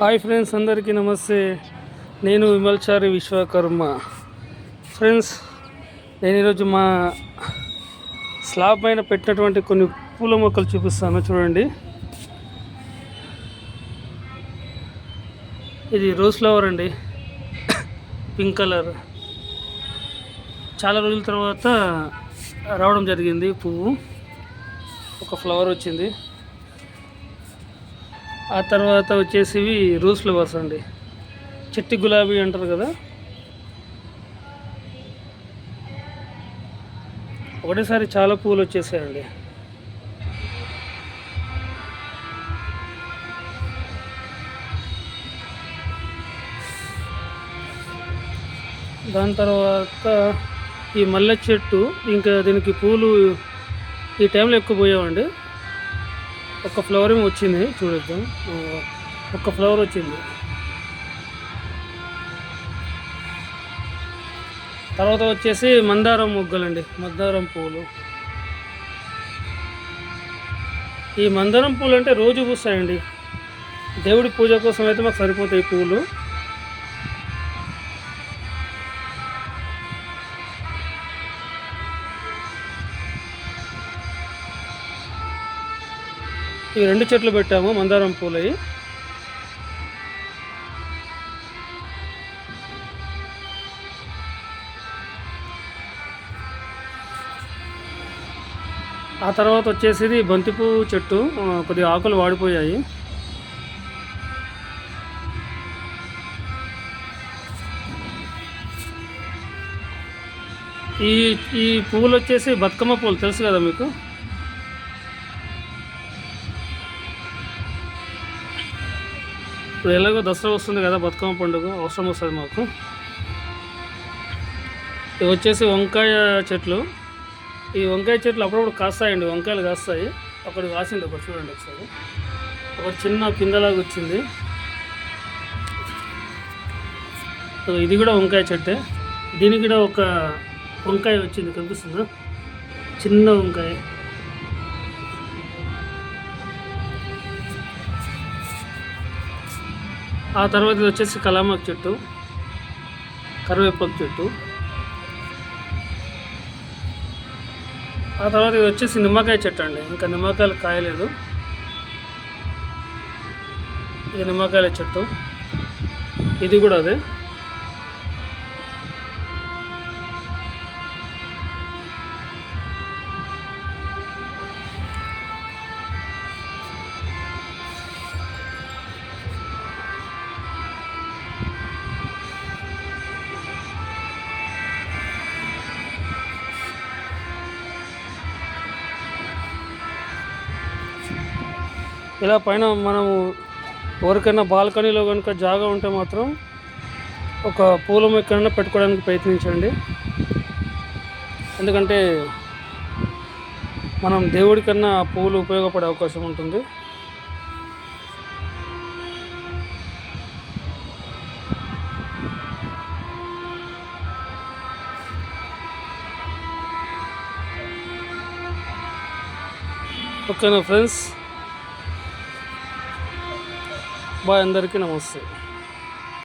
Hi friends అందరికీ నమస్తే. నేను విమల్చారి విశ్వకర్మ. ఫ్రెండ్స్ నేను ఈరోజు మా స్లాబ్ పైన పెట్టినటువంటి కొన్ని పూల మొక్కలు చూపిస్తాను. చూడండి. ఇది రోజ్ ఫ్లవర్ అండి. Pink colour. చాలా రోజుల తర్వాత రావడం జరిగింది పువ్వు. ఒక ఫ్లవర్ వచ్చింది. ఆ తర్వాత వచ్చేసి ఇవి రోజ్ ఫ్లవర్స్ అండి. చెట్టి గులాబీ అంటారు కదా. ఒకటేసారి చాలా పూలు వచ్చేసాయండి. దాని తర్వాత ఈ మల్లె చెట్టు ఇంకా దీనికి పూలు ఈ టైంలో ఎక్కువ పోయామండి ఒక ఫ్లవర్ ఏమో వచ్చింది చూడొద్దాం. ఒక ఫ్లవర్ వచ్చింది. తర్వాత వచ్చేసి మందారం మొగ్గలండి మందారం పూలు. ఈ మందారం పూలు అంటే రోజు పూస్తాయండి. దేవుడి పూజ కోసం అయితే మాకు సరిపోతాయి పూలు. ఇవి రెండు చెట్లు పెట్టాము మందారం పూలవి ఆ తర్వాత వచ్చేసి బంతిపూ చెట్టు కొద్దిగా ఆకులు వాడిపోయాయి. ఈ ఈ పువ్వులు వచ్చేసి బతుకమ్మ పూలు తెలుసు కదా మీకు? ఇప్పుడు ఎలాగో దసరా వస్తుంది కదా బతుకమ్మ పండుగ అవసరం వస్తుంది మాకు. ఇవి వచ్చేసి వంకాయ చెట్లు. ఈ వంకాయ చెట్లు అప్పుడప్పుడు కాస్తాయండి వంకాయలు కాస్తాయి. ఒకటి కాసింది ఒకటి చూడండి ఒకసారి. ఒకటి చిన్న కిందలాగా వచ్చింది. ఇది కూడా వంకాయ చెట్టే. దీనికి కూడా ఒక వంకాయ వచ్చింది కనిపిస్తుందా? చిన్న వంకాయ. ఆ తర్వాత ఇది వచ్చేసి కలామాకు చెట్టు కరివేపాకు చెట్టు. ఆ తర్వాత ఇది వచ్చేసి నిమ్మకాయ చెట్టు అండి. ఇంకా నిమ్మకాయలు కాయలేదు. ఇది నిమ్మకాయల చెట్టు. ఇది కూడా అదే. ఇలా పైన మనము ఎవరికైనా బాల్కనీలో కనుక జాగా ఉంటే మాత్రం ఒక పూల మొక్కనైనా పెట్టుకోవడానికి ప్రయత్నించండి. ఎందుకంటే మనం దేవుడికన్నా పూలు ఉపయోగపడే అవకాశం ఉంటుంది. ఓకేనా ఫ్రెండ్స్? బాయ్ అందరికీ నమస్తే.